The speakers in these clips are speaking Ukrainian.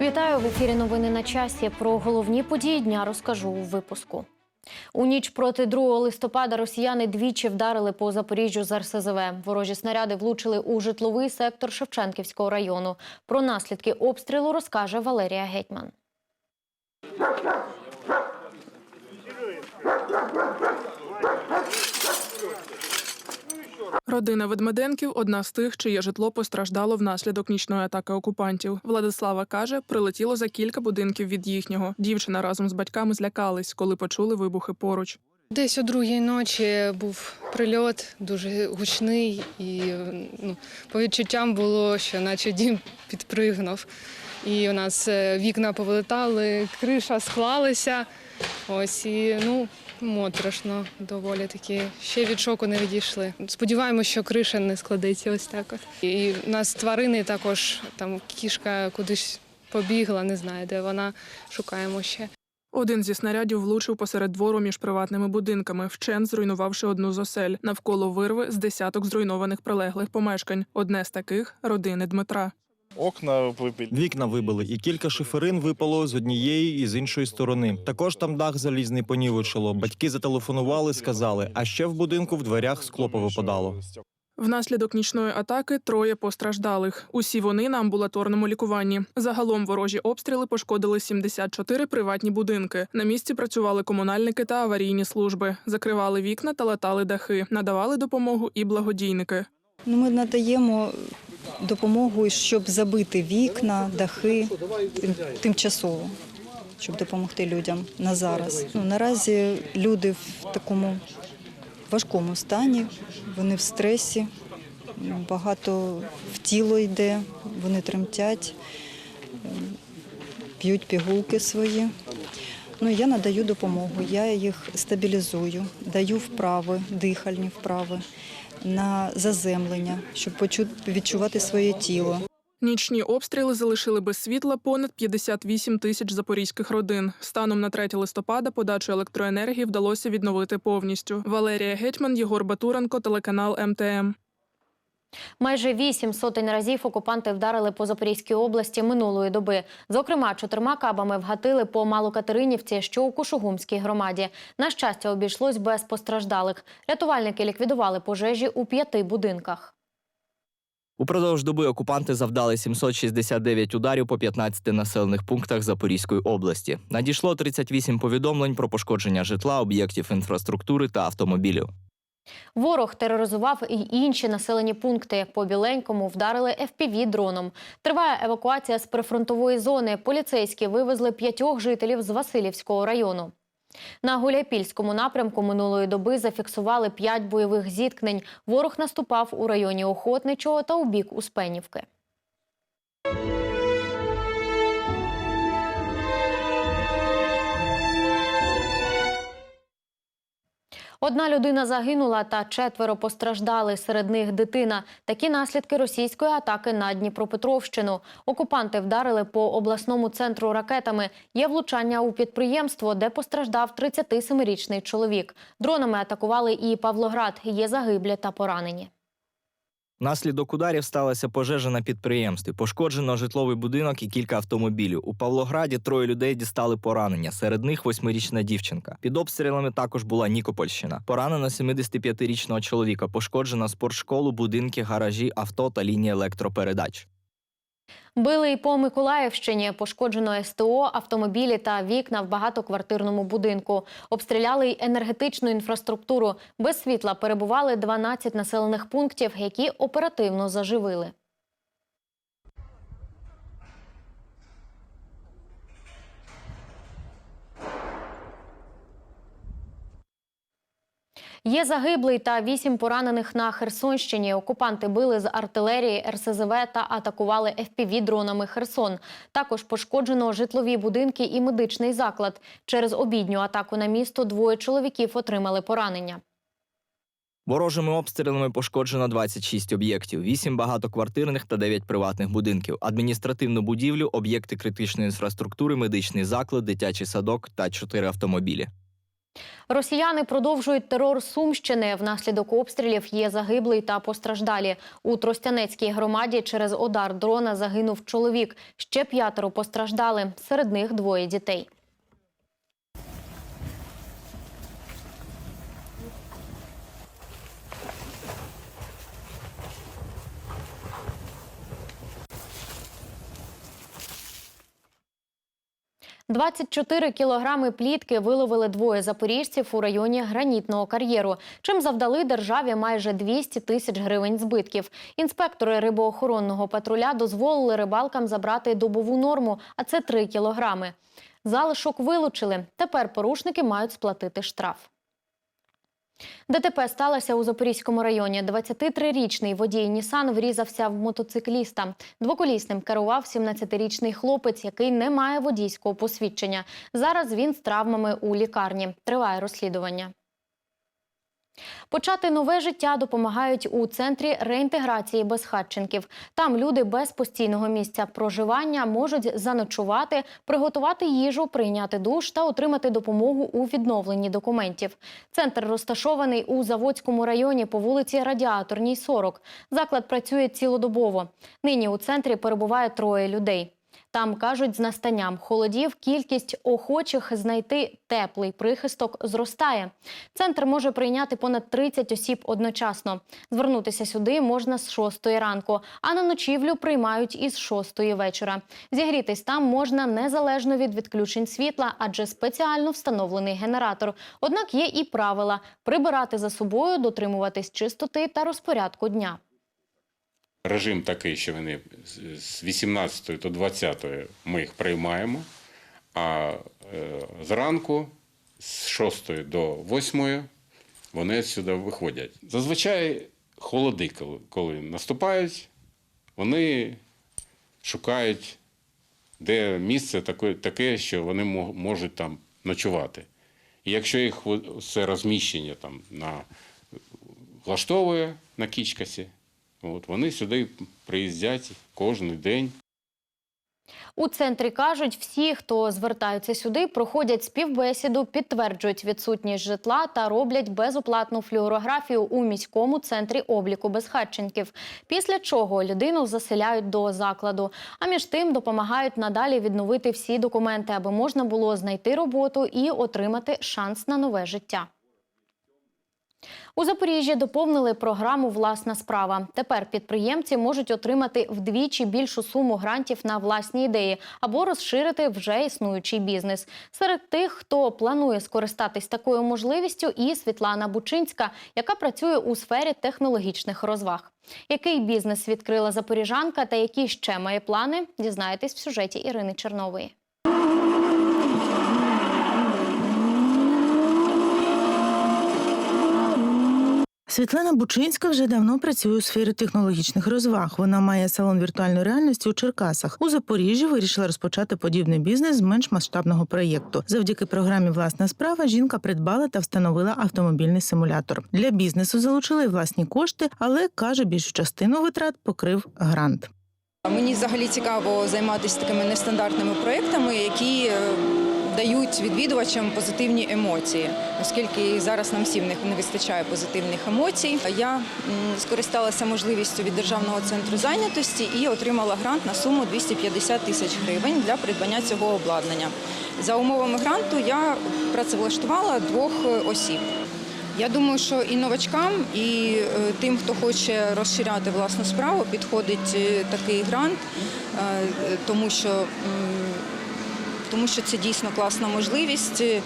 Вітаю в ефірі. Новини на часі. Про головні події дня розкажу у випуску. У ніч проти 2 листопада росіяни двічі вдарили по Запоріжжю з РСЗВ. Ворожі снаряди влучили у житловий сектор Шевченківського району. Про наслідки обстрілу розкаже Валерія Гетьман. Родина Ведмеденків одна з тих, чиє житло постраждало внаслідок нічної атаки окупантів. Владислава каже, прилетіло за кілька будинків від їхнього. Дівчина разом з батьками злякались, коли почули вибухи поруч. Десь о другій ночі був прильот дуже гучний, і ну, по відчуттям було, що наче дім підпригнув. І у нас е, вікна повилетали, криша склалася. Ось і ну моторошно доволі таки. Ще від шоку не відійшли. Сподіваємося, що криша не складеться ось так. От. І у нас тварини також там кішка кудись побігла, не знаю, де вона. Шукаємо ще. Один зі снарядів влучив посеред двору між приватними будинками, вчен зруйнувавши одну з осель. Навколо вирви з десяток зруйнованих прилеглих помешкань. Одне з таких родини Дмитра. Окна вибили. Вікна вибили, і кілька шиферин випало з однієї і з іншої сторони. Також там дах залізний понівечило. Батьки зателефонували, сказали, а ще в будинку в дверях скло повипадало. Внаслідок нічної атаки троє постраждалих. Усі вони на амбулаторному лікуванні. Загалом ворожі обстріли пошкодили 74 приватні будинки. На місці працювали комунальники та аварійні служби, закривали вікна та латали дахи, надавали допомогу і благодійники. Ну, ми надаємо допомогу, щоб забити вікна, дахи тимчасово, щоб допомогти людям на зараз. Ну, наразі люди в такому важкому стані, вони в стресі, багато в тіло йде, вони тремтять, ем, п'ють пігулки свої. Ну, я надаю допомогу, я їх стабілізую, даю вправи, дихальні вправи на заземлення, щоб відчувати своє тіло. Нічні обстріли залишили без світла понад 58 тисяч запорізьких родин. Станом на 3 листопада подачу електроенергії вдалося відновити повністю. Валерія Гетьман, Єгор Батуренко, телеканал МТМ. Майже вісім сотень разів окупанти вдарили по Запорізькій області минулої доби. Зокрема, чотирма кабами вгатили по Малокатеринівці, що у Кушугумській громаді. На щастя, обійшлось без постраждалих. Рятувальники ліквідували пожежі у п'яти будинках. Упродовж доби окупанти завдали 769 ударів по 15 населених пунктах Запорізької області. Надійшло 38 повідомлень про пошкодження житла, об'єктів інфраструктури та автомобілів. Ворог тероризував і інші населені пункти. По біленькому вдарили fpv дроном. Триває евакуація з прифронтової зони. Поліцейські вивезли п'ятьох жителів з Васильівського району. На Гуляйпільському напрямку минулої доби зафіксували п'ять бойових зіткнень. Ворог наступав у районі Охотничого та у бік Успенівки. Одна людина загинула та четверо постраждали. Серед них дитина. Такі наслідки російської атаки на Дніпропетровщину. Окупанти вдарили по обласному центру ракетами. Є влучання у підприємство, де постраждав 37-річний чоловік. Дронами атакували і Павлоград. Є загиблі та поранені. Внаслідок ударів сталася пожежа на підприємстві. Пошкоджено житловий будинок і кілька автомобілів. У Павлограді троє людей дістали поранення. Серед них восьмирічна дівчинка. Під обстрілами також була Нікопольщина. Поранено 75-річного чоловіка. Пошкоджено спортшколу, будинки, гаражі, авто та лінії електропередач. Били й по Миколаївщині. Пошкоджено СТО, автомобілі та вікна в багатоквартирному будинку. Обстріляли й енергетичну інфраструктуру. Без світла перебували 12 населених пунктів, які оперативно заживили. Є загиблий та вісім поранених на Херсонщині. Окупанти били з артилерії, РСЗВ та атакували ФПВ-дронами Херсон. Також пошкоджено житлові будинки і медичний заклад. Через обідню атаку на місто двоє чоловіків отримали поранення. Ворожими обстрілами пошкоджено 26 об'єктів, 8 багатоквартирних та 9 приватних будинків, адміністративну будівлю, об'єкти критичної інфраструктури, медичний заклад, дитячий садок та 4 автомобілі. Росіяни продовжують терор Сумщини. Внаслідок обстрілів є загиблий та постраждалі. У Тростянецькій громаді через удар дрона загинув чоловік. Ще п'ятеро постраждали. Серед них двоє дітей. – 24 кілограми плітки виловили двоє запоріжців у районі гранітного кар'єру, чим завдали державі майже 200 тисяч гривень збитків. Інспектори рибоохоронного патруля дозволили рибалкам забрати добову норму, а це 3 кілограми. Залишок вилучили. Тепер порушники мають сплатити штраф. ДТП сталося у Запорізькому районі. 23-річний водій Нісан врізався в мотоцикліста. Двоколісним керував 17-річний хлопець, який не має водійського посвідчення. Зараз він з травмами у лікарні. Триває розслідування. Почати нове життя допомагають у центрі реінтеграції безхатченків. Там люди без постійного місця проживання можуть заночувати, приготувати їжу, прийняти душ та отримати допомогу у відновленні документів. Центр розташований у Заводському районі по вулиці Радіаторній, 40. Заклад працює цілодобово. Нині у центрі перебуває троє людей. Там кажуть, з настанням холодів кількість охочих знайти теплий прихисток зростає. Центр може прийняти понад 30 осіб одночасно. Звернутися сюди можна з 6 ранку, а на ночівлю приймають із 6 вечора. Зігрітись там можна незалежно від відключень світла, адже спеціально встановлений генератор. Однак є і правила прибирати за собою, дотримуватись чистоти та розпорядку дня. Режим такий, що вони з- з 18 до 20 ми їх приймаємо, а е, зранку з 6 до 8 вони сюди виходять. Зазвичай холоди, коли, наступають, вони шукають, де місце таке, що вони можуть там ночувати. І якщо їх це розміщення там на влаштовує на Кічкасі, от, вони сюди приїздять кожен день. У центрі кажуть, всі, хто звертаються сюди, проходять співбесіду, підтверджують відсутність житла та роблять безоплатну флюорографію у міському центрі обліку безхатченків. Після чого людину заселяють до закладу. А між тим допомагають надалі відновити всі документи, аби можна було знайти роботу і отримати шанс на нове життя. У Запоріжжі доповнили програму Власна справа. Тепер підприємці можуть отримати вдвічі більшу суму грантів на власні ідеї або розширити вже існуючий бізнес. Серед тих, хто планує скористатись такою можливістю, і Світлана Бучинська, яка працює у сфері технологічних розваг. Який бізнес відкрила запоріжанка та які ще має плани, дізнаєтесь в сюжеті Ірини Чернової. Світлана Бучинська вже давно працює у сфері технологічних розваг. Вона має салон віртуальної реальності у Черкасах. У Запоріжжі вирішила розпочати подібний бізнес з менш масштабного проєкту. Завдяки програмі Власна справа жінка придбала та встановила автомобільний симулятор. Для бізнесу залучили власні кошти, але каже, більшу частину витрат покрив грант. Мені взагалі цікаво займатися такими нестандартними проектами, які е, дають відвідувачам позитивні емоції, оскільки зараз нам всім не вистачає позитивних емоцій. Я скористалася можливістю від державного центру зайнятості і отримала грант на суму 250 тисяч гривень для придбання цього обладнання. За умовами гранту я працевлаштувала двох е, осіб. Я думаю, що і новачкам, і е, тим, хто хоче розширяти власну справу, підходить е, такий грант, тому що, тому що це дійсно класна можливість е,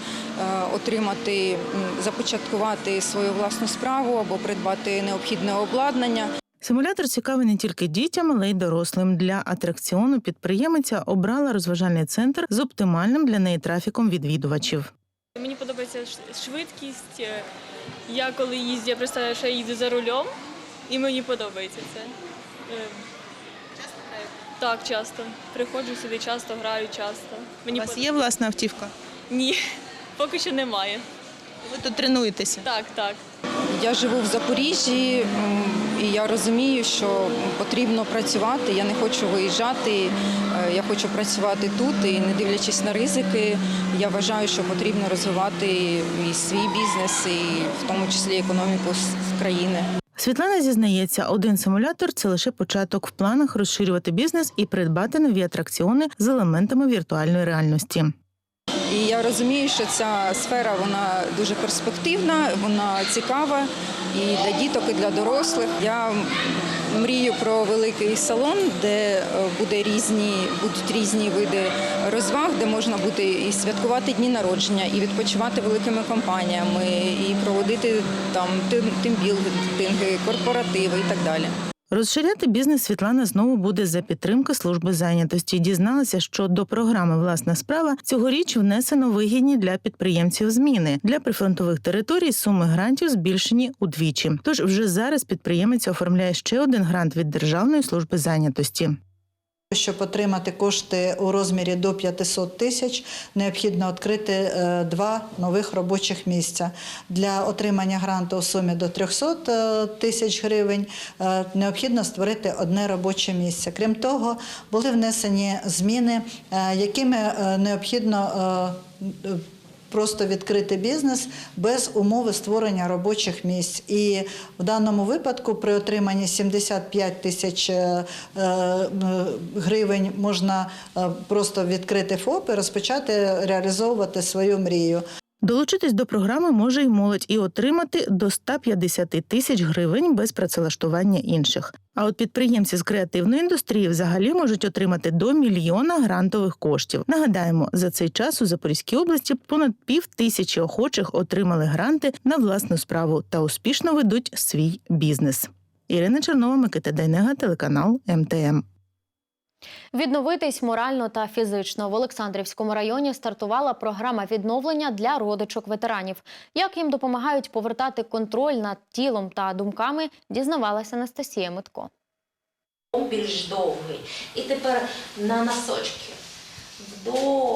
отримати, започаткувати свою власну справу або придбати необхідне обладнання. Симулятор цікавий не тільки дітям, але й дорослим. Для атракціону підприємиця обрала розважальний центр з оптимальним для неї трафіком відвідувачів. Мені подобається ш- швидкість. Е, Я коли їздю, я представляю, що я їду за рулем, і мені подобається це. Так, часто. Приходжу сюди часто, граю часто. Мені У вас є власна автівка? Ні, поки що немає. Ви тут тренуєтеся. Так, так. Я живу в Запоріжжі і я розумію, що потрібно працювати. Я не хочу виїжджати. е, Я хочу працювати тут і не дивлячись на ризики, я вважаю, що потрібно розвивати і свій бізнес, і в тому числі економіку з- країни. Світлана зізнається, один симулятор це лише початок в планах розширювати бізнес і придбати нові атракціони з елементами віртуальної реальності. І я розумію, що ця сфера вона дуже перспективна, вона цікава і для діток, і для дорослих. Я мрію про великий салон, де е, буде різні, будуть різні види розваг, де можна буде і святкувати дні народження, і відпочивати великими компаніями, і проводити там тим- тимбілдинги, корпоративи і так далі. Розширяти бізнес Світлана знову буде за підтримки служби зайнятості. Дізналася, що до програми Власна справа цьогоріч внесено вигідні для підприємців зміни для прифронтових територій. Суми грантів збільшені удвічі. Тож вже зараз підприємець оформляє ще один грант від Державної служби зайнятості. Щоб отримати кошти у розмірі до 500 тисяч, необхідно відкрити е, два нових робочих місця. Для отримання гранту у сумі до 300 е, тисяч гривень е, необхідно створити одне робоче місце. Крім того, були внесені зміни, якими необхідно просто відкрити бізнес без умови створення робочих місць. І в даному випадку при отриманні 75 тисяч е, е, гривень можна е, просто відкрити ФОП і розпочати реалізовувати свою мрію. Долучитись до програми може й молодь і отримати до 150 тисяч гривень без працевлаштування інших. А от підприємці з креативної індустрії взагалі можуть отримати до мільйона грантових коштів. Нагадаємо, за цей час у Запорізькій області понад пів тисячі охочих отримали гранти на власну справу та успішно ведуть свій бізнес. Ірина Чернова, Микита Дайнега, телеканал МТМ. Відновитись морально та фізично в Олександрівському районі стартувала програма відновлення для родичок ветеранів. Як їм допомагають повертати контроль над тілом та думками, дізнавалася Анастасія Митко. більш довгий. І тепер на носочки. Вдох.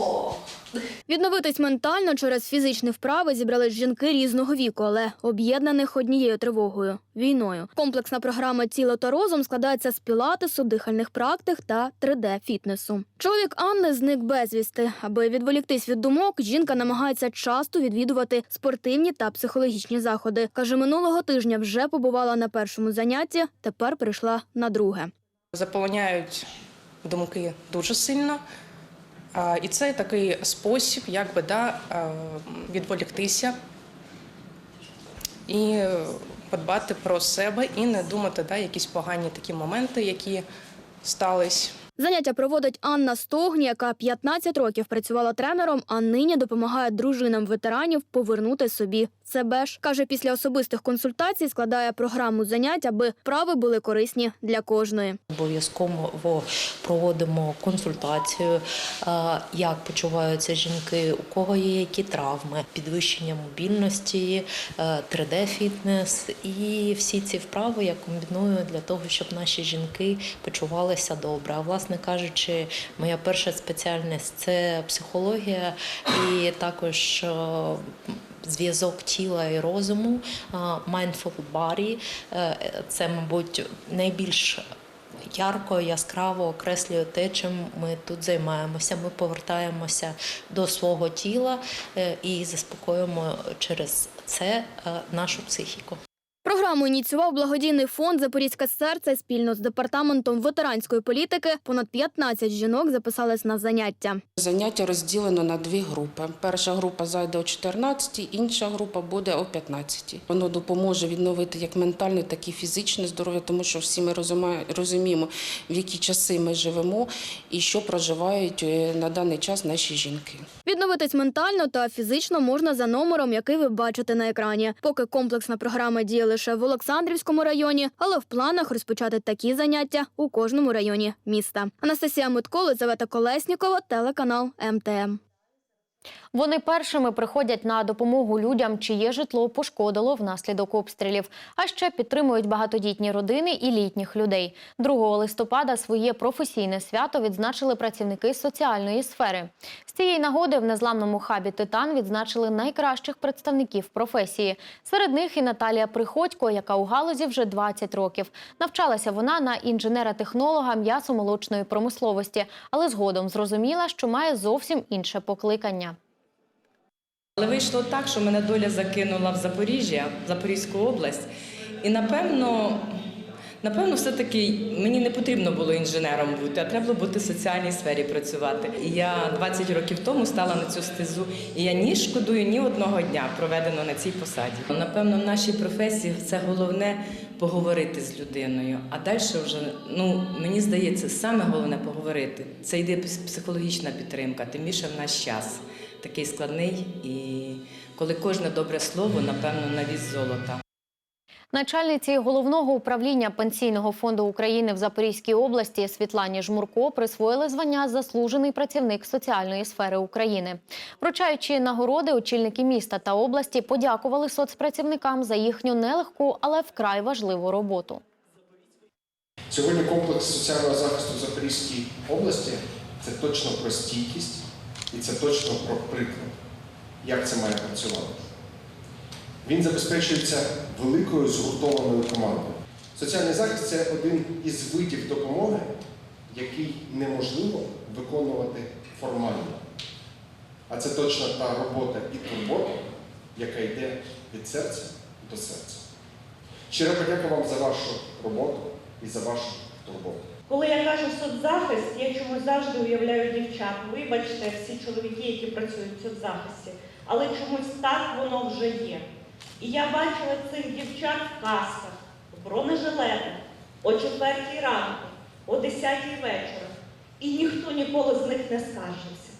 Відновитись ментально через фізичні вправи зібрались жінки різного віку, але об'єднаних однією тривогою війною. Комплексна програма Тіло та розум складається з пілатесу, дихальних практик та 3D-фітнесу. Чоловік Анни зник безвісти. Аби відволіктись від думок, жінка намагається часто відвідувати спортивні та психологічні заходи. каже, минулого тижня вже побувала на першому занятті, тепер прийшла на друге. заполоняють думки дуже сильно. І це такий спосіб, як би да, е, відволіктися і подбати про себе і не думати да, якісь погані такі моменти, які стались. Заняття проводить Анна Стогні, яка 15 років працювала тренером, а нині допомагає дружинам ветеранів повернути собі себе ж. Каже, після особистих консультацій складає програму занять, аби вправи були корисні для кожної. Обов'язково проводимо консультацію, е, як почуваються жінки, у кого є які травми, підвищення мобільності, 3D-фітнес і всі ці вправи я комбіную для того, щоб наші жінки почувалися добре. А власне кажучи, моя перша спеціальність це психологія і також. Зв'язок тіла і розуму, mindful body е, – це, мабуть, найбільш ярко, яскраво окреслює те, чим ми тут займаємося. Ми повертаємося до свого тіла е, і заспокоюємо через це е, нашу психіку. Програму ініціював благодійний фонд Запорізьке серце спільно з департаментом ветеранської політики. Понад 15 жінок записались на заняття. Заняття розділено на дві групи. Перша група зайде о 14, інша група буде о 15. Воно допоможе відновити як ментальне, так і фізичне здоров'я, тому що всі ми розуміємо, в які часи ми живемо і що проживають е, на даний час наші жінки. Відновитись ментально та фізично можна за номером, який ви бачите на екрані. Поки комплексна програма діє лише в Олександрівському районі, але в планах розпочати такі заняття у кожному районі міста. Анастасія Митко, Лизавета Колеснікова, телеканал МТМ. Вони першими приходять на допомогу людям, чиє житло пошкодило внаслідок обстрілів. А ще підтримують багатодітні родини і літніх людей. 2 листопада своє професійне свято відзначили працівники соціальної сфери. З цієї нагоди в незламному хабі Титан відзначили найкращих представників професії. Серед них і Наталія Приходько, яка у галузі вже 20 років. Навчалася вона на інженера-технолога м'ясомолочної промисловості, але згодом зрозуміла, що має зовсім інше покликання. Але вийшло так, що мене доля закинула в Запоріжжя, в Запорізьку область. І напевно, напевно, все-таки мені не потрібно було інженером бути, а треба було бути в соціальній сфері працювати. І я 20 років тому стала на цю стезу, і я ні шкодую ні одного дня проведено на цій посаді. Напевно, в нашій професії це головне поговорити з людиною. А далі вже ну мені здається, саме головне поговорити. Це йде психологічна підтримка, тим більше в наш час такий складний, і коли кожне добре слово, напевно, на віз золота. Начальниці головного управління Пенсійного фонду України в Запорізькій області Світлані Жмурко присвоїли звання Заслужений працівник соціальної сфери України. Вручаючи нагороди, очільники міста та області подякували соцпрацівникам за їхню нелегку, але вкрай важливу роботу. Сьогодні комплекс соціального захисту в Запорізькій області це точно про стійкість і це точно про приклад, як це має працювати. Він забезпечується великою згуртованою командою. Соціальний захист це один із видів допомоги, який неможливо виконувати формально. А це точно та робота і турбота, яка йде від серця до серця. Щира подяка вам за вашу роботу і за вашу турботу. Коли я кажу соцзахист, я чомусь завжди уявляю дівчат. Вибачте, всі чоловіки, які працюють в соцзахисті, але чомусь так воно вже є. І я бачила цих дівчат в касках, в бронежилетах, о 4 ранку, о 10 вечора. І ніхто ніколи з них не скаржився.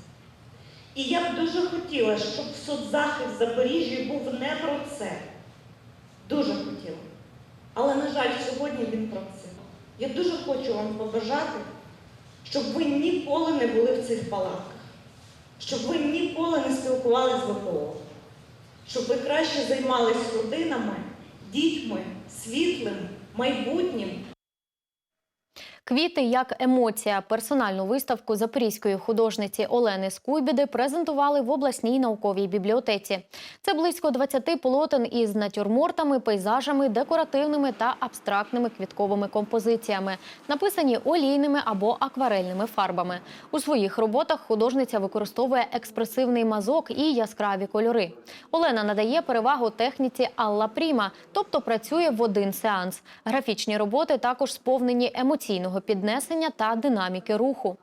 І я б дуже хотіла, щоб соцзахист в Запоріжжі був не про це. Дуже хотіла. Але, на жаль, сьогодні він про це. Я дуже хочу вам побажати, щоб ви ніколи не були в цих палатках, щоб ви ніколи не спілкувалися з ВПО, щоб ви краще займались родинами, дітьми, світлим, майбутнім. Квіти як емоція. Персональну виставку запорізької художниці Олени Скуйбіди презентували в обласній науковій бібліотеці. Це близько 20 полотен із натюрмортами, пейзажами, декоративними та абстрактними квітковими композиціями, написані олійними або акварельними фарбами. У своїх роботах художниця використовує експресивний мазок і яскраві кольори. Олена надає перевагу техніці Алла Пріма, тобто працює в один сеанс. Графічні роботи також сповнені емоційного піднесення та динаміки руху.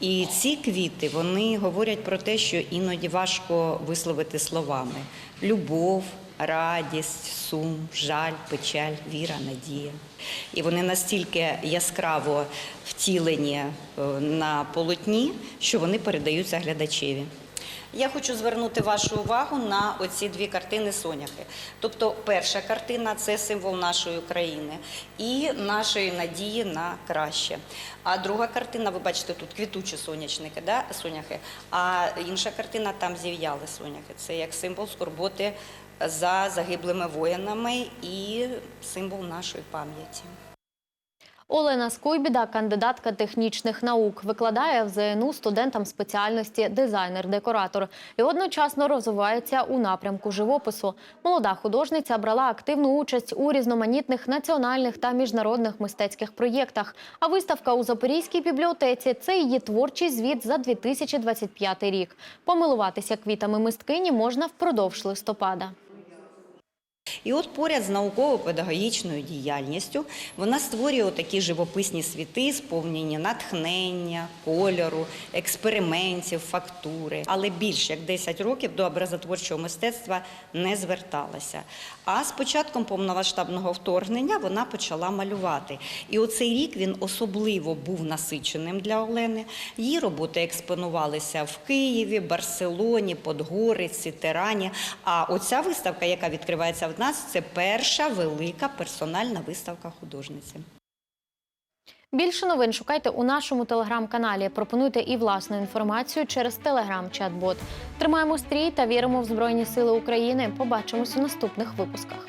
І ці квіти вони говорять про те, що іноді важко висловити словами: любов, радість, сум, жаль, печаль, віра, надія. І вони настільки яскраво втілені е, на полотні, що вони передаються глядачеві. Я хочу звернути вашу увагу на оці дві картини соняхи. Тобто, перша картина це символ нашої країни і нашої надії на краще. А друга картина, ви бачите, тут квітучі сонячники, да? соняхи, а інша картина там зів'яли соняхи. Це як символ скорботи за загиблими воїнами і символ нашої пам'яті. Олена Скойбіда, кандидатка технічних наук, викладає в ЗНУ студентам спеціальності дизайнер-декоратор і одночасно розвивається у напрямку живопису. Молода художниця брала активну участь у різноманітних національних та міжнародних мистецьких проєктах. А виставка у Запорізькій бібліотеці це її творчий звіт за 2025 рік. Помилуватися квітами мисткині можна впродовж листопада. І от поряд з науково-педагогічною діяльністю вона створює такі живописні світи, сповнені натхнення, кольору, експериментів, фактури. Але більш як 10 років до образотворчого мистецтва не зверталася. А з початком повномасштабного вторгнення вона почала малювати. І оцей рік він особливо був насиченим для Олени. Її роботи експонувалися в Києві, Барселоні, Подгориці, Тирані. А оця виставка, яка відкривається в нас, це перша велика персональна виставка художниці. Більше новин шукайте у нашому телеграм-каналі. Пропонуйте і власну інформацію через телеграм-чат-бот. Тримаємо стрій та віримо в Збройні Сили України. Побачимось у наступних випусках.